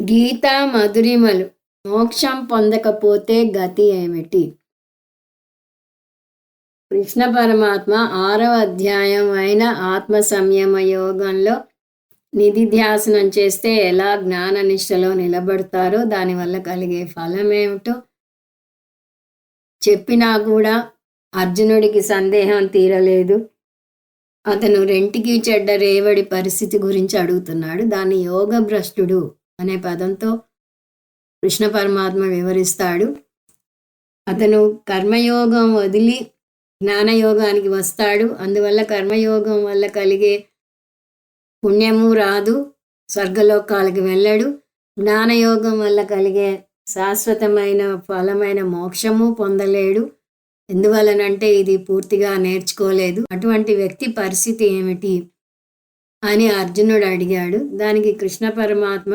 గీతా మధురిమలు. మోక్షం పొందకపోతే గతి ఏమిటి? కృష్ణ పరమాత్మ ఆరవ అధ్యాయం అయిన ఆత్మ సంయమ యోగంలో నిధిధ్యాసనం చేస్తే ఎలా జ్ఞాన నిష్టలో నిలబడతారో దానివల్ల కలిగే ఫలం ఏమిటో చెప్పినా కూడా అర్జునుడికి సందేహం తీరలేదు. అతను రెంటికి చెడ్డ రేవడి పరిస్థితి గురించి అడుగుతున్నాడు. దాన్ని యోగ భ్రష్టుడు అనే పదంతో కృష్ణ పరమాత్మ వివరిస్తాడు. అతను కర్మయోగం వదిలి జ్ఞానయోగానికి వస్తాడు. అందువల్ల కర్మయోగం వల్ల కలిగే పుణ్యము రాదు. స్వర్గలోకాలకు వెళ్ళడు. జ్ఞానయోగం వల్ల కలిగే శాశ్వతమైన ఫలమైన మోక్షము పొందలేడు. ఎందువలనంటే ఇది పూర్తిగా నేర్చుకోలేదు. అటువంటి వ్యక్తి పరిస్థితి ఏమిటి అని అర్జునుడు అడిగాడు. దానికి కృష్ణ పరమాత్మ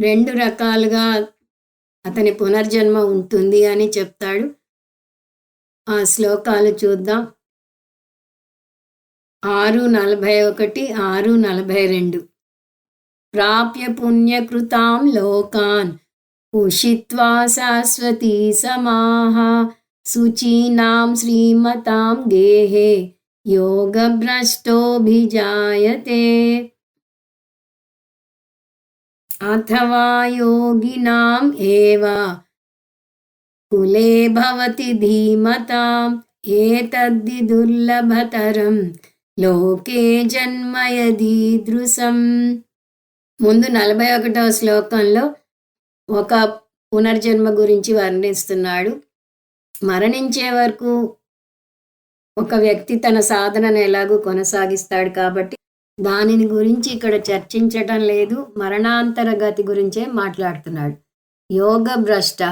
రెండు రకాలుగా అతని పునర్జన్మ ఉంటుంది అని చెప్తాడు. ఆ శ్లోకాలు చూద్దాం. ఆరు నలభై ఒకటి ఆరు నలభై రెండు. ప్రాప్య పుణ్యకృతాం లోకాన్ ఉషిత్వా శాశ్వతీ సమాహ శుచీనాం శ్రీమతాం గేహే యోగభ్రష్టోభిజాయతే అథవా యోగినాం ఏవ కులే భవతి ధీమతాం ఏతద్ది దుర్లభతరం లోకే జన్మయదీదృశం ముందు నలభై ఒకటవ శ్లోకంలో ఒక పునర్జన్మ గురించి వర్ణిస్తున్నాడు. మరణించే వరకు ఒక వ్యక్తి తన సాధనను ఎలాగూ కొనసాగిస్తాడు కాబట్టి దానిని గురించి ఇక్కడ చర్చించటం లేదు. మరణాంతర గతి గురించే మాట్లాడుతున్నాడు. యోగ భ్రష్ట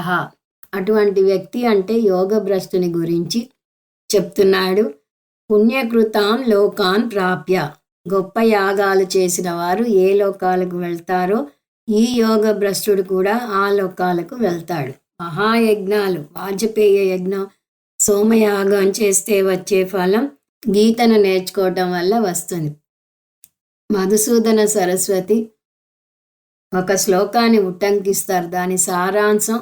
అటువంటి వ్యక్తి అంటే యోగ భ్రష్టుని గురించి చెప్తున్నాడు. పుణ్యకృతాం లోకాన్ ప్రాప్య. గొప్ప యాగాలు చేసిన వారు ఏ లోకాలకు వెళ్తారో ఈ యోగ భ్రష్టుడు కూడా ఆ లోకాలకు వెళ్తాడు. మహాయజ్ఞాలు వాజపేయ యజ్ఞం సోమయాగం చేస్తే వచ్చే ఫలం గీతను నేర్చుకోవటం వల్ల వస్తుంది. మధుసూదన సరస్వతి ఒక శ్లోకాన్ని ఉట్టంకిస్తారు. దాని సారాంశం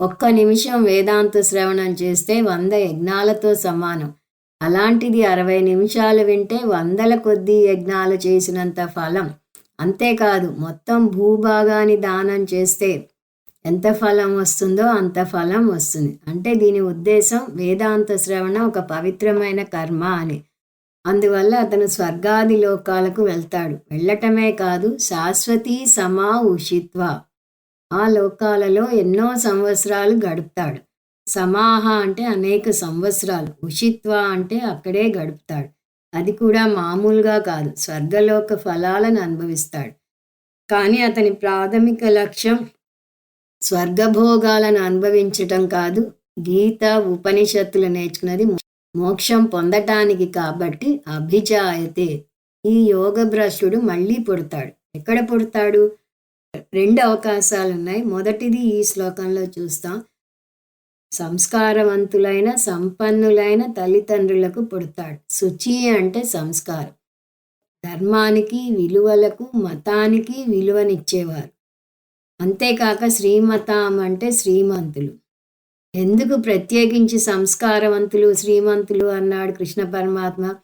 ఒక్క నిమిషం వేదాంత శ్రవణం చేస్తే వంద యజ్ఞాలతో సమానం. అలాంటిది అరవై నిమిషాలు వింటే వందల కొద్దీ యజ్ఞాలు చేసినంత ఫలం. అంతేకాదు మొత్తం భూభాగాన్ని దానం చేస్తే ఎంత ఫలం వస్తుందో అంత ఫలం వస్తుంది. అంటే దీని ఉద్దేశం వేదాంత శ్రవణ ఒక పవిత్రమైన కర్మ అని. అందువల్ల అతను స్వర్గాది లోకాలకు వెళ్తాడు. వెళ్ళటమే కాదు శాశ్వతీ సమా ఉషిత్వ ఆ లోకాలలో ఎన్నో సంవత్సరాలు గడుపుతాడు. సమాహ అంటే అనేక సంవత్సరాలు. ఉషిత్వ అంటే అక్కడే గడుపుతాడు. అది కూడా మామూలుగా కాదు. స్వర్గలోక ఫలాలను అనుభవిస్తాడు. కానీ అతని ప్రాథమిక లక్ష్యం స్వర్గభోగాలను అనుభవించటం కాదు. గీత ఉపనిషత్తులు నేర్చుకున్నది మోక్షం పొందటానికి కాబట్టి అభిజాయతే. ఈ యోగ భ్రష్టుడు మళ్ళీ పుడతాడు. ఎక్కడ పుడతాడు? రెండు అవకాశాలు ఉన్నాయి మొదటిది ఈ శ్లోకంలో చూస్తాం. సంస్కారవంతులైన సంపన్నులైన తల్లిదండ్రులకు పుడతాడు. శుచి అంటే సంస్కారం. ధర్మానికి విలువలకు మతానికి విలువనిచ్చేవారు. అంతేకాక శ్రీమతం అంటే శ్రీమంతులు. ఎందుకు ప్రత్యేకించి సంస్కారవంతులు శ్రీమంతులు అన్నాడు కృష్ణ పరమాత్మ?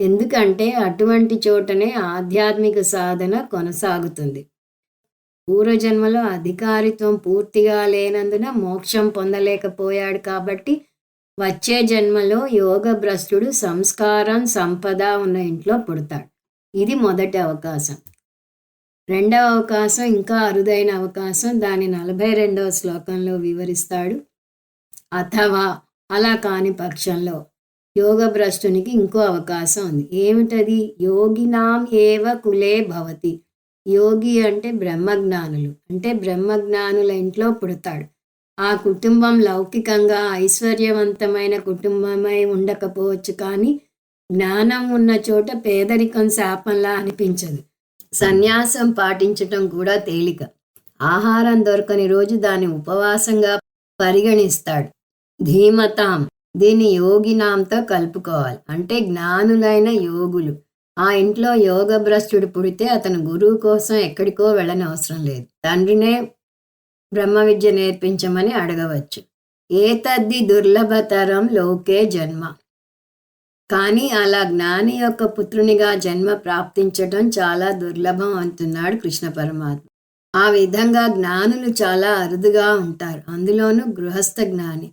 ఎందుకంటే అటువంటి చోటనే ఆధ్యాత్మిక సాధన కొనసాగుతుంది. పూర్వజన్మలో అధికారిత్వం పూర్తిగా లేనందున మోక్షం పొందలేకపోయాడు కాబట్టి వచ్చే జన్మలో యోగ భ్రష్టుడు సంస్కారం సంపద ఉన్న ఇంట్లో పుడతాడు. ఇది మొదటి అవకాశం. రెండవ అవకాశం ఇంకా అరుదైన అవకాశం దాని నలభై రెండవ శ్లోకంలో వివరిస్తాడు. అథవా అలా కాని పక్షంలో యోగ భ్రష్టునికి ఇంకో అవకాశం ఉంది. ఏమిటది? యోగినాం ఏవ కులే భవతి. యోగి అంటే బ్రహ్మజ్ఞానులు. అంటే బ్రహ్మజ్ఞానుల ఇంట్లో పుడతాడు. ఆ కుటుంబం లౌకికంగా ఐశ్వర్యవంతమైన కుటుంబమై ఉండకపోవచ్చు కానీ జ్ఞానం ఉన్న చోట పేదరికం శాపంలా అనిపించదు. సన్యాసం పాటించటం కూడా తేలిక. ఆహారం దొరకని రోజు దాన్ని ఉపవాసంగా పరిగణిస్తాడు. ధీమతాం. దీన్ని యోగినాంతో కలుపుకోవాలి. అంటే జ్ఞానులైన యోగులు. ఆ ఇంట్లో యోగభ్రష్టుడు పుడితే అతను గురువు కోసం ఎక్కడికో వెళ్ళనవసరం లేదు. తండ్రినే బ్రహ్మ విద్య నేర్పించమని అడగవచ్చు. ఏతద్ది దుర్లభతరం లోకే జన్మ. కానీ అలా జ్ఞాని యొక్క పుత్రునిగా జన్మ ప్రాప్తించటం చాలా దుర్లభం అంటున్నాడు కృష్ణ పరమాత్మ. ఆ విధంగా జ్ఞానులు చాలా అరుదుగా ఉంటారు. అందులోనూ గృహస్థ జ్ఞాని.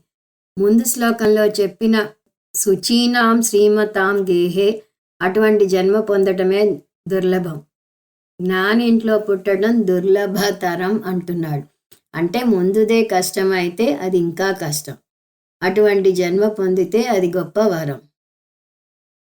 ముందు శ్లోకంలో చెప్పిన శుచీనాం శ్రీమతాం గేహే అటువంటి జన్మ పొందటమే దుర్లభం. జ్ఞానింట్లో పుట్టడం దుర్లభతరం అంటున్నాడు. అంటే ముందుదే కష్టం అయితే అది ఇంకా కష్టం. అటువంటి జన్మ పొందితే అది గొప్ప వరం.